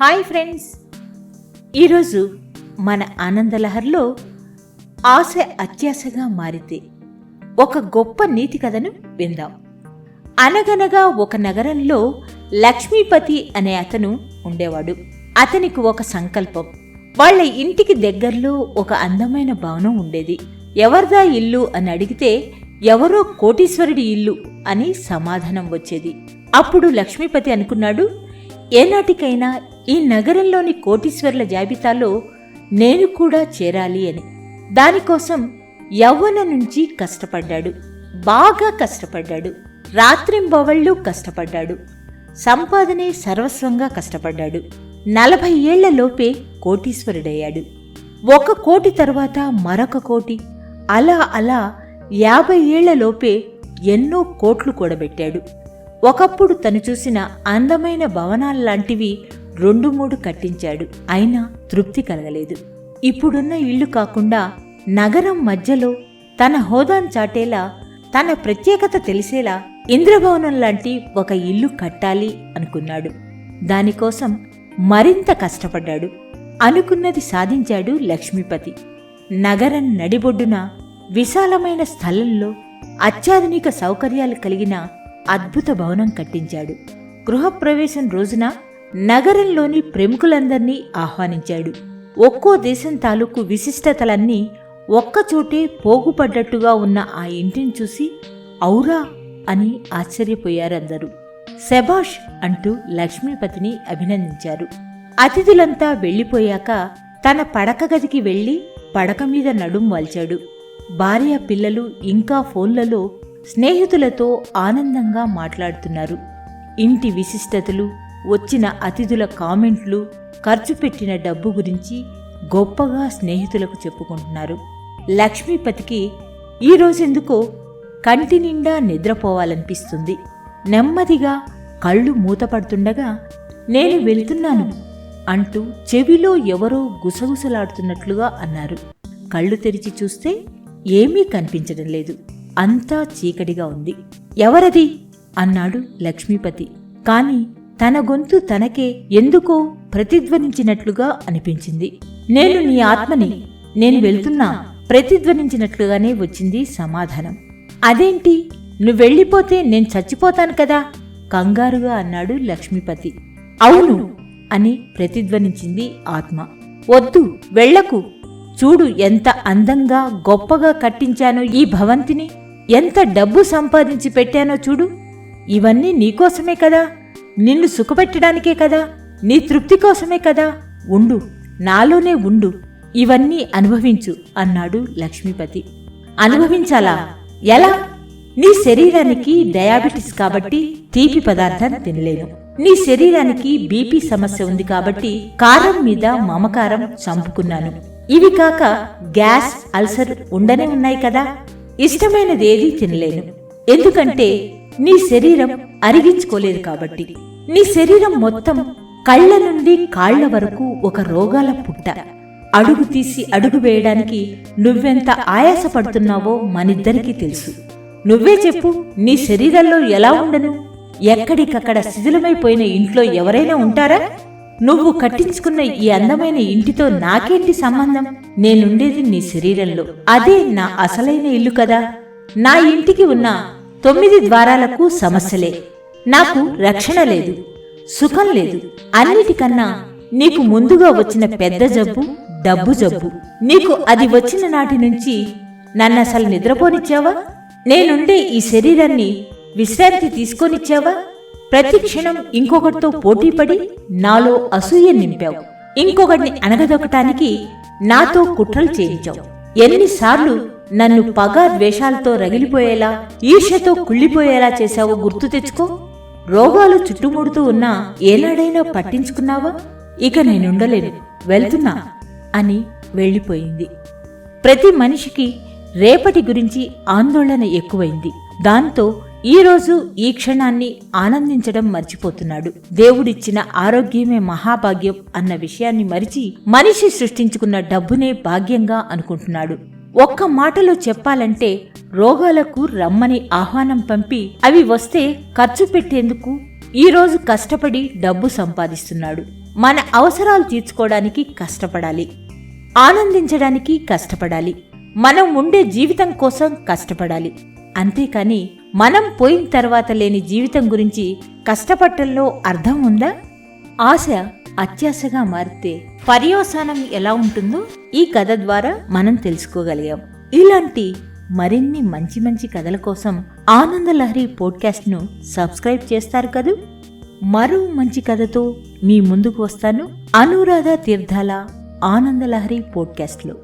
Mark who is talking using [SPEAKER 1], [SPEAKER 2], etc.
[SPEAKER 1] Hi friends. ఈరోజు మన ఆనందలహర్లో ఆశ అత్యాశగా మారితే ఒక గొప్ప నీతి కథను విందాం. అనగనగా ఒక నగరంలో లక్ష్మీపతి అనే అతను ఉండేవాడు. అతనికి ఒక సంకల్పం. వాళ్ళ ఇంటికి దగ్గరలో ఒక అందమైన భవనం ఉండేది. ఎవరిదా ఇల్లు అని అడిగితే ఎవరో కోటీశ్వరుడి ఇల్లు అని సమాధానం వచ్చేది. అప్పుడు లక్ష్మీపతి అనుకున్నాడు ఏనాటికైనా ఈ నగరంలోని కోటీశ్వరుల జాబితాలో నేను కూడా చేరాలి అని. దానికోసం యవ్వన నుంచి కష్టపడ్డాడు. బాగా కష్టపడ్డాడు. రాత్రింబవళ్ళు కష్టపడ్డాడు. సంపాదనే సర్వస్వంగా కష్టపడ్డాడు. నలభై ఏళ్ళలోపే కోటీశ్వరుడయ్యాడు. ఒక కోటి తర్వాత మరొక కోటి. అలా అలా యాభై ఏళ్ళలోపే ఎన్నో కోట్లు కూడబెట్టాడు. ఒకప్పుడు తను చూసిన అందమైన భవనాల్లాంటివి రెండు మూడు కట్టించాడు. అయినా తృప్తి కలగలేదు. ఇప్పుడున్న ఇల్లు కాకుండా నగరం మధ్యలో తన హోదాను చాటేలా తన ప్రత్యేకత తెలిసేలా ఇంద్రభవనం లాంటి ఒక ఇల్లు కట్టాలి అనుకున్నాడు. దానికోసం మరింత కష్టపడ్డాడు. అనుకున్నది సాధించాడు లక్ష్మీపతి. నగరం నడిబొడ్డున విశాలమైన స్థలంలో అత్యాధునిక సౌకర్యాలు కలిగిన అద్భుత భవనం కట్టించాడు. గృహప్రవేశం రోజున నగరంలోని ప్రముఖులందరినీ ఆహ్వానించాడు. ఒక్కో దేశం తాలూకు విశిష్టతలన్నీ ఒక్కచోటే పోగుపడ్డట్టుగా ఉన్న ఆ ఇంటిని చూసి ఔరా అని ఆశ్చర్యపోయారందరూ. శభాష్ అంటూ లక్ష్మీపతిని అభినందించారు. అతిథులంతా వెళ్ళిపోయాక తన పడక గదికి వెళ్ళి పడక మీద నడుం వాల్చాడు. భార్య పిల్లలు ఇంకా ఫోన్లలో స్నేహితులతో ఆనందంగా మాట్లాడుతున్నారు. ఇంటి విశిష్టతలు వచ్చిన అతిథుల కామెంట్లు ఖర్చు పెట్టిన డబ్బు గురించి గొప్పగా స్నేహితులకు చెప్పుకుంటున్నారు. లక్ష్మీపతికి ఈ కంటి నిండా నిద్రపోవాలనిపిస్తుంది. నెమ్మదిగా కళ్ళు మూతపడుతుండగా నేను వెళ్తున్నాను అంటూ చెవిలో ఎవరో గుసగుసలాడుతున్నట్లుగా అన్నారు. కళ్ళు తెరిచి చూస్తే ఏమీ కనిపించడం లేదు. అంతా చీకటిగా ఉంది. ఎవరది? అన్నాడు లక్ష్మీపతి. కాని తన గొంతు తనకే ఎందుకో ప్రతిధ్వనించినట్లుగా అనిపించింది. నేను నీ ఆత్మని నేను వెళ్తున్నా. ప్రతిధ్వనించినట్లుగానే వచ్చింది సమాధానం. అదేంటి? నువ్వెళ్ళిపోతే నేను చచ్చిపోతాను కదా? కంగారుగా అన్నాడు లక్ష్మీపతి. అవును అని ప్రతిధ్వనించింది ఆత్మ. వద్దు వెళ్ళకు చూడు ఎంత అందంగా గొప్పగా కట్టించానో ఈ భవంతిని. ఎంత డబ్బు సంపాదించి పెట్టానో చూడు. ఇవన్నీ నీకోసమే కదా. నిన్ను సుఖపెట్టడానికే కదా. నీ తృప్తి కోసమే కదా. ఉండు నాలోనే ఉండు. ఇవన్నీ అనుభవించు అన్నాడు లక్ష్మీపతి. అనుభవించాలా? ఎలా? నీ శరీరానికి డయాబెటిస్ కాబట్టి తీపి పదార్థాన్ని తినలేను. నీ శరీరానికి బీపీ సమస్య ఉంది కాబట్టి కారం మీద మమకారం చంపుకున్నాను. ఇవి కాక గ్యాస్ అల్సర్ ఉండనే ఉన్నాయి కదా. ఇష్టమైనది ఏదీ తినలేను. ఎందుకంటే నీ శరీరం అరిగించుకోలేదు కాబట్టి. నీ శరీరం మొత్తం కళ్ళ నుండి కాళ్ళ వరకు ఒక రోగాల పుట్ట. అడుగు తీసి అడుగు వేయడానికి నువ్వెంత ఆయాసపడుతున్నావో మనిద్దరికీ తెలుసు. నువ్వే చెప్పు నీ శరీరంలో ఎలా ఉండను? ఎక్కడికక్కడ శిథిలమైపోయిన ఇంట్లో ఎవరైనా ఉంటారా? నువ్వు కట్టించుకున్న ఈ అందమైన ఇంటితో నాకేంటి సంబంధం? నేనుండేది నీ శరీరంలో. అదే నా అసలైన ఇల్లు కదా. నా ఇంటికి ఉన్న తొమ్మిది ద్వారాలకు సమస్యలే. నాకు రక్షణ లేదు సుఖం లేదు. అన్నిటికన్నా నీకు ముందుగా వచ్చిన పెద్ద జబ్బు డబ్బు జబ్బు. నీకు అది వచ్చిన నాటి నుంచి నన్నసలు నిద్రపోనిచ్చావా? నేనుండే ఈ శరీరాన్ని విశ్రాంతి తీసుకొనిచ్చావా? ప్రతి క్షణం ఇంకొకటితో పోటీపడి నాలో అసూయ నింపావు. ఇంకొకటిని అనగదొక్కటానికి నాతో కుట్రలు చేయించావు. ఎన్నిసార్లు నన్ను పగ ద్వేషాలతో రగిలిపోయేలా ఈర్ష్యతో కుళ్ళిపోయేలా చేశావో గుర్తు తెచ్చుకో. రోగాలు చుట్టుముడుతూ ఉన్నా ఏనాడైనా పట్టించుకున్నావా? ఇక నేనుండలేను వెళ్తున్నా అని వెళ్ళిపోయింది. ప్రతి మనిషికి రేపటి గురించి ఆందోళన ఎక్కువైంది. దాంతో ఈరోజు ఈ క్షణాన్ని ఆనందించడం మర్చిపోతున్నాడు. దేవుడిచ్చిన ఆరోగ్యమే మహాభాగ్యం అన్న విషయాన్ని మరిచి మనిషి సృష్టించుకున్న డబ్బునే భాగ్యంగా అనుకుంటున్నాడు. ఒక్క మాటలో చెప్పాలంటే రోగాలకు రమ్మని ఆహ్వానం పంపి అవి వస్తే ఖర్చు పెట్టేందుకు ఈరోజు కష్టపడి డబ్బు సంపాదిస్తున్నాడు. మన అవసరాలు తీర్చుకోవడానికి కష్టపడాలి. ఆనందించడానికి కష్టపడాలి. మనం ఉండే జీవితం కోసం కష్టపడాలి. అంతేకాని మనం పోయిన తర్వాత లేని జీవితం గురించి కష్టపట్టల్లో అర్థం ఉందా? ఆశ అత్యాశగా మారితే పర్యవసానం ఎలా ఉంటుందో ఈ కథ ద్వారా మనం తెలుసుకోగలిగాం. ఇలాంటి మరిన్ని మంచి మంచి కథల కోసం ఆనందలహరి పోడ్కాస్ట్ను సబ్స్క్రైబ్ చేస్తారు కదూ? మరో మంచి కథతో మీ ముందుకు వస్తాను. అనురాధ తీర్థాల ఆనందలహరి పోడ్కాస్ట్లో.